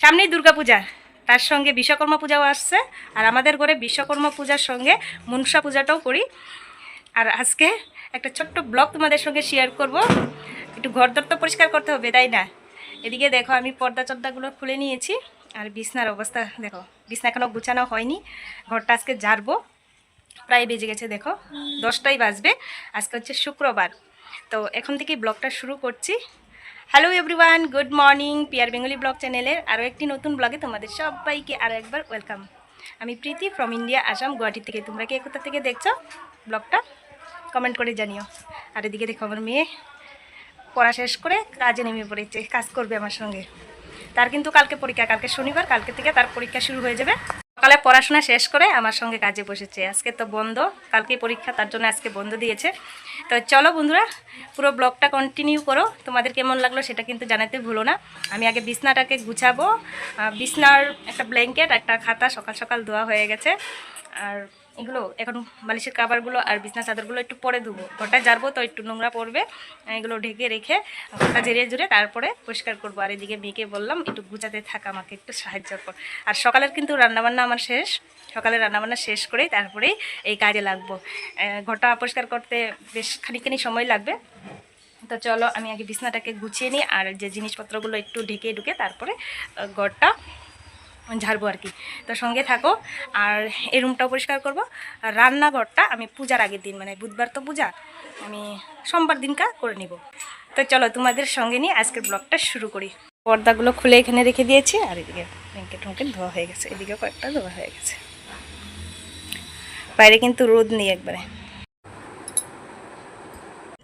সামনেই দুর্গাপূজা। তার সঙ্গে বিশ্বকর্মা পূজাও আসছে আর আমাদের ঘরে বিশ্বকর্মা পূজার সঙ্গে মনসা পূজাটাও করি। আর আজকে একটা ছোট্ট ব্লগ তোমাদের সঙ্গে শেয়ার করব। একটু ঘর দর তো পরিষ্কার করতে হবে, তাই না? এদিকে দেখো, আমি পর্দা চর্দাগুলো খুলে নিয়েছি আর বিছনার অবস্থা দেখো, বিছনা এখনও গুছানো হয়নি। ঘরটা আজকে ঝাড়বো। প্রায় বেজে গেছে, দেখো, দশটাই বাজবে। আজকে হচ্ছে শুক্রবার। তো এখন থেকেই ব্লগটা শুরু করছি। হ্যালো এভরিওয়ান গুড মর্নিং পিয়ার বেঙ্গলি ব্লগ চ্যানেলের আরও একটি নতুন ব্লগে তোমাদের সবাইকে আরও একবার ওয়েলকাম আমি প্রীতি ফ্রম ইন্ডিয়া আসাম গুয়াহাটি থেকে। তোমরা কি কোথা থেকে দেখছ ব্লগটা কমেন্ট করে জানিও। আর এদিকে দেখো আমার মেয়ে পড়া শেষ করে কাজে নেমে পড়েছে, কাজ করবে আমার সঙ্গে। তার কিন্তু কালকে পরীক্ষা, কালকে শনিবার, কালকে থেকে তার পরীক্ষা শুরু হয়ে যাবে। সকালে পড়াশোনা শেষ করে আমার সঙ্গে কাজে বসেছে। আজকে তো বন্ধ কালকে পরীক্ষা, তার জন্য আজকে বন্ধ দিয়েছে। তো চলো বন্ধুরা, পুরো ব্লগটা কন্টিনিউ করো। তোমাদের কেমন লাগল সেটা কিন্তু জানাতে ভুলো না। আমি আগে বিছনাটাকে গুছাবো। বিছনার একটা ব্ল্যাঙ্কেট একটা খাতা সকাল সকাল ধোয়া হয়ে গেছে। আর এগুলো এখন বালিশের কাবারগুলো আর বিছনা চাদরগুলো একটু পরে দেবো ঘরটা জারবো তো একটু নোংরা পড়বে। এগুলো ঢেকে রেখে ঘরটা ঝেড়ে ঝুড়ে তারপরে পরিষ্কার করব। আর এদিকে মেয়েকে বললাম, একটু গুছাতে থাক আমাকে, একটু সাহায্য কর। আর সকালের কিন্তু রান্নাবান্না আমার শেষ। সকালে রান্নাবান্না শেষ করেই তারপরেই এই কাজে লাগবো। ঘরটা পরিষ্কার করতে বেশ খানিকখানি সময় লাগবে। তো চলো, আমি আগে বিছনাটাকে গুছিয়ে নিই। আর যে জিনিসপত্রগুলো একটু ঢেকে ঢুকে তারপরে ঘরটা ঝাড়বো আর কি। তো সঙ্গে থাকো, আর এই রুমটাও পরিষ্কার করব। আর রান্নাঘরটা আমি পূজার আগের দিন মানে বুধবার তো পূজা, আমি সোমবার দিনকা করে নিব। তো চলো তোমাদের সঙ্গে নিয়ে আজকের ব্লগটা শুরু করি। পর্দাগুলো খুলে এখানে রেখে দিয়েছি, আর এদিকে ব্যাঙ্কেট টঙ্কেট ধোয়া হয়ে গেছে। এদিকে কয়েকটা ধোয়া হয়ে গেছে। বাইরে কিন্তু রোদ নেই একবারে।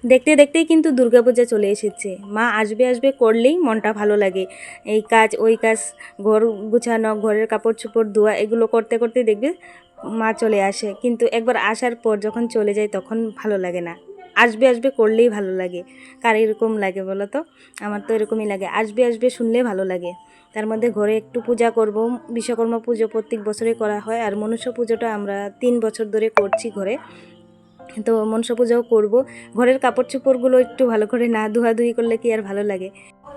দেখতে দেখতেই কিন্তু দুর্গাপূজা চলে এসেছে। মা আসবে আসবে করলেই মনটা ভালো লাগে। এই কাজ, ওই কাজ, ঘর গুছানো, ঘরের কাপড় চোপড় ধোয়া, এগুলো করতে করতে দেখবে মা চলে আসে। কিন্তু একবার আসার পর যখন চলে যায় তখন ভালো লাগে না। আসবে আসবে করলেই ভালো লাগে। কার এরকম লাগে বলো তো? আমার তো এরকমই লাগে। আসবে আসবে শুনলে ভালো লাগে। তার মধ্যে ঘরে একটু পূজা করব। বিশ্বকর্মা পুজো প্রত্যেক বছরে করা হয়। আর মনুষ্য পুজোটা আমরা তিন বছর ধরে করছি ঘরে। তো মনসা পূজাও করব। ঘরের কাপড় চোপড়গুলো একটু ভালো করে না ধোয়াধুয়ি করলে কি আর ভালো লাগে?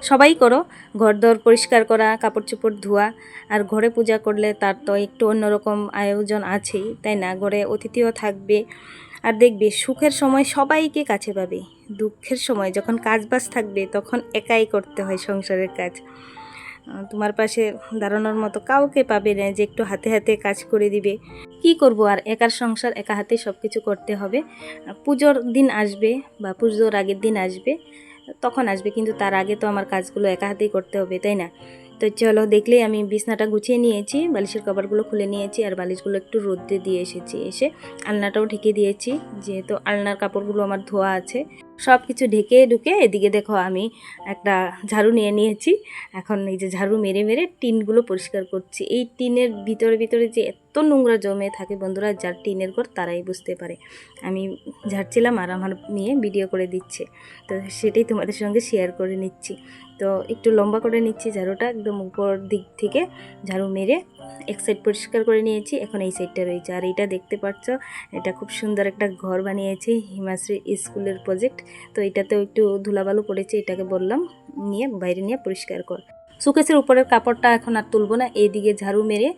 সবাই করো ঘর দর পরিষ্কার করা কাপড় চোপড় ধোয়া, আর ঘরে পূজা করলে তার তো একটু অন্যরকম আয়োজন আছেই, তাই না? ঘরে অতিথিও থাকবে। আর দেখবে সুখের সময় সবাইকে কাছে পাবে। দুঃখের সময় যখন কাজ বাজ থাকবে তখন একাই করতে হয় সংসারের কাজ। তোমার পাশে দাঁড়ানোর মতো কাউকে পাবে না যে একটু হাতে হাতে কাজ করে দিবে। কি করব আর? একার সংসার, একা হাতে সব কিছু করতে হবে। পুজোর দিন আসবে বা পুজোর আগের দিন আসবে, তখন আসবে। কিন্তু তার আগে তো আমার কাজগুলো একা হাতেই করতে হবে, তাই না? তো চলো, দেখলেই আমি বিছনাটা গুছিয়ে নিয়েছি, বালিশের কভারগুলো খুলে নিয়েছি আর বালিশগুলো একটু রোদ্রে দিয়ে এসেছি। এসে আলনাটাও ঢেকে দিয়েছি, যেহেতু আলনার কাপড়গুলো আমার ধোয়া আছে। সব কিছু ঢেকে ঢুকে এদিকে দেখো আমি একটা ঝাড়ু নিয়ে নিয়েছি। এখন এই যে ঝাড়ু মেরে মেরে টিনগুলো পরিষ্কার করছি। এই টিনের ভিতরে ভিতরে যে এত নোংরা জমে থাকে বন্ধুরা, যার টিনের ঘর তারাই বুঝতে পারে। আমি ঝাড়ছিলাম আর আমার মেয়ে ভিডিও করে দিচ্ছে। তো সেটাই তোমাদের সঙ্গে শেয়ার করে নিচ্ছি। তো একটু লম্বা করে নিচ্ছি ঝাড়ুটা, একদম উপর দিক থেকে ঝাড়ু মেরে এক সাইড পরিষ্কার করে নিয়েছি, এখন এই সাইডটা রয়েছে। আর এটা দেখতে পাচ্ছ, এটা খুব সুন্দর একটা ঘর বানিয়েছি হিমাশ্রী স্কুলের প্রজেক্ট তো এটাতেও একটু ধুলাবালু পড়েছে, এটাকে বললাম, নিয়ে বাইরে নিয়ে পরিষ্কার কর। সুকেসের উপরের কাপড়টা এখন আর তুলবো না, এইদিকে ঝাড়ু মেরে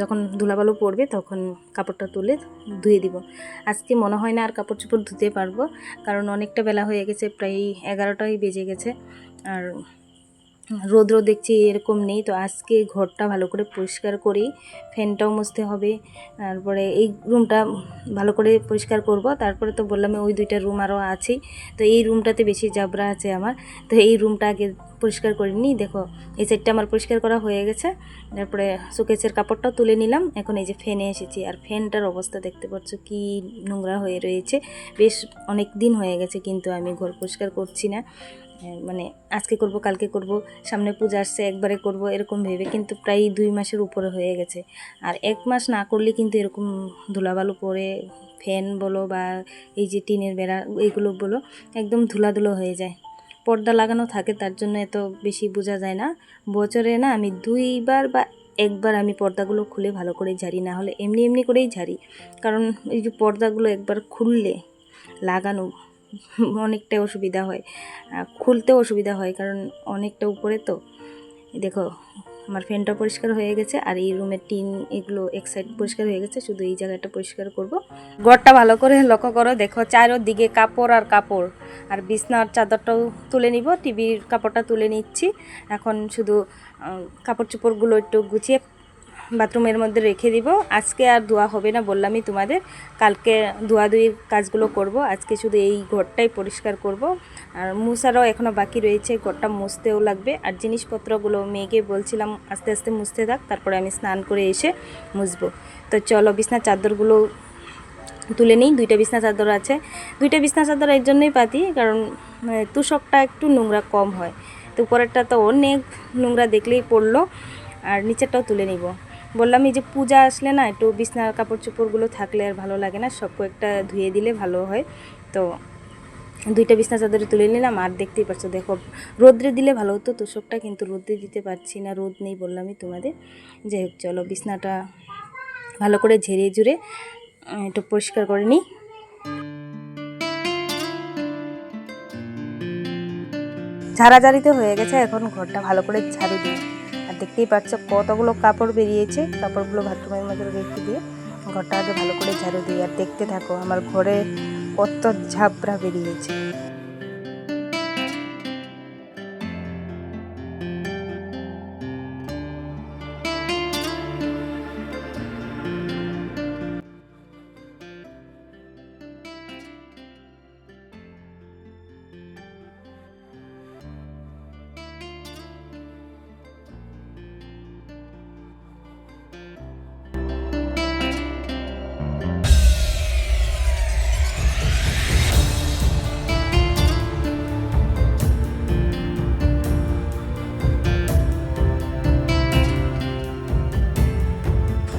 যখন ধুলাবালু পড়বে তখন কাপড়টা তুলে ধুয়ে দিব। আজকে মনে হয় না আর কাপড় চোপড় ধুতে পারব, কারণ অনেকটা বেলা হয়ে গেছে, প্রায় এগারোটাই বেজে গেছে। আর রোদ্র দেখছি, এরকম নেই। তো আজকে ঘরটা ভালো করে পরিষ্কার করি, ফ্যানটাও মুছতে হবে। তারপরে এই রুমটা ভালো করে পরিষ্কার করব। তারপরে তো বললাম ওই দুইটা রুম আরও আছেই তো এই রুমটাতে বেশি জাবরা আছে আমার। তো এই রুমটা আগে পরিষ্কার করে নিই। দেখো, এই সাইডটা আমার পরিষ্কার করা হয়ে গেছে। তারপরে সুকেসের কাপড়টাও তুলে নিলাম। এখন এই যে ফ্যানে এসেছি। আর ফ্যানটার অবস্থা দেখতে পাচ্ছ, কি নোংরা হয়ে রয়েছে। বেশ অনেক দিন হয়ে গেছে, কিন্তু আমি ঘর পরিষ্কার করছি না। মানে আজকে করব, কালকে করব, সামনে পূজা আসছে, একবারে করব, এরকম ভেবে কিন্তু প্রায় দুই মাসের উপরে হয়ে গেছে। আর এক মাস না করলে কিন্তু এরকম ধুলাবালু পরে ফ্যান বলো বা এই যে টিনের বেড়া এইগুলো বলো, একদম ধুলাধুলো হয়ে যায়। পর্দা লাগানো থাকে, তার জন্য এত বেশি বোঝা যায় না। বছরে না আমি দুইবার বা একবার আমি পর্দাগুলো খুলে ভালো করে ঝাড়ি, না হলে এমনি এমনি করেই ঝাড়ি। কারণ এই যে পর্দাগুলো একবার খুললে লাগানো অনেকটা অসুবিধা হয়। খুলতেও অসুবিধা হয়, কারণ অনেকটা উপরে তো। দেখো, আমার ফ্যানটা পরিষ্কার হয়ে গেছে আর এই রুমের টিন এগুলো এক সাইড পরিষ্কার হয়ে গেছে, শুধু এই জায়গাটা পরিষ্কার করব। ঘরটা ভালো করে লক্ষ্য করো, দেখো চারোদিকে কাপড় আর কাপড়। আর বিছনার চাদরটাও তুলে নিব, টিভির কাপড়টা তুলে নিচ্ছি। এখন শুধু কাপড় চোপড়গুলো একটু গুছিয়ে বাথরুমের মধ্যে রেখে দিব। আজকে আর ধোয়া হবে না বললামই তোমাদের। কালকে ধোয়াধুয়ির কাজগুলো করব। আজকে শুধু এই ঘরটাই পরিষ্কার করব। আর মুছারও এখনও বাকি রয়েছে ঘরটা মুছতেও লাগবে। আর জিনিসপত্রগুলো মেয়েকে বলছিলাম আস্তে আস্তে মুছতে থাক তারপরে আমি স্নান করে এসে মুছবো। তো চলো বিছনার চাদরগুলো তুলে নিই। দুইটা বিছনা চাদর আছে। দুইটা বিছনা চাদর এর জন্যই পাতি কারণ মানে, তুষকটা একটু নোংরা কম হয়। তো উপরেরটা তো অনেক নোংরা দেখলেই পড়ল। আর নিচেরটাও তুলে নিব। বললাম এই যে পূজা আসলে না একটু বিছনার কাপড় চোপড়গুলো থাকলে আর ভালো লাগে না সব কয়েকটা ধুয়ে দিলে ভালো হয়। তো দুইটা বিছনা চাদরে তুলে নিলাম আর দেখতেই পাচ্ছ দেখো রোদ্রে দিলে ভালো হতো তোষকটা কিন্তু রোদ্রে দিতে পারছি না রোদ নেই বললামই তোমাদের। যাই হোক চলো বিছনাটা ভালো করে ঝেড়ে আহ, একটু পরিষ্কার করে নিই। ঝাড়াঝাড়িতে হয়ে গেছে এখন ঘরটা ভালো করে ঝাড়ু দিই দেখতেই পাচ্ছ কতগুলো কাপড় বেরিয়েছে। কাপড়গুলো বাথরুমের মধ্যে রেখে দিয়ে ঘরটা আগে ভালো করে ঝাড়ু দিই আর দেখতে থাকো আমার ঘরে কত ঝাপড়া বেরিয়েছে।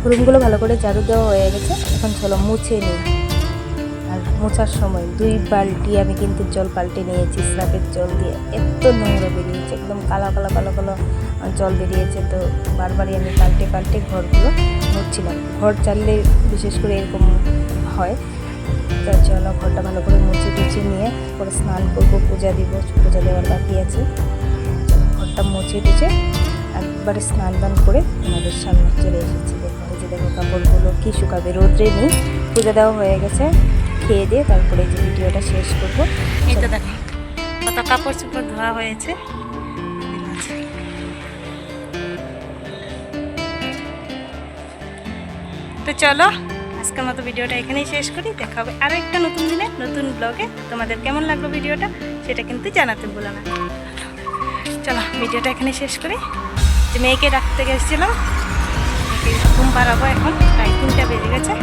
রুমগুলো ভালো করে ঝাড়ু দেওয়া হয়ে গেছে। এখন চলো মুছে নিই। আর মোছার সময় দুই বালতি আমি কিন্তু জল পাল্টে নিয়েছি স্রাপের জল দিয়ে। এত নোংরা বেরিয়েছে, একদম কালো কালো কালো কালো জল বেরিয়েছে। তো বারবারই আমি পাল্টে পাল্টে ঘরগুলো মুছছিলাম। ঘর চাললে বিশেষ করে এরকম হয়। তো চলো ঘরটা ভালো করে মুছে টুছে নিয়ে পরে স্নান করব, পূজা দিব, পূজা দেওয়ার বাকি আছে। ঘরটা মুছে টুছে একবারে স্নান দান করে আমাদের সামনে চলে এসেছি দেখো। দেখো কাপড়গুলো কি শুকাবে? রোদ্রে নেই, পূজা দেওয়া হয়ে গেছে, খেয়ে দিয়ে তারপরে যে ভিডিওটা শেষ করব। তো দেখো, কত কাপড় চোপড় ধোয়া হয়েছে। তো চলো, আজকের মতো ভিডিওটা এখানেই শেষ করি। দেখা হবে আরও একটা নতুন দিনে, নতুন ব্লগে তোমাদের কেমন লাগল ভিডিওটা, সেটা কিন্তু জানাতে ভুলো না। চলো, ভিডিওটা এখানে শেষ করি। যে মেয়েকে ডাকতে গেছিলাম ঘুম পাড়াবো এখন প্রায় তিনটা বেজে গেছে।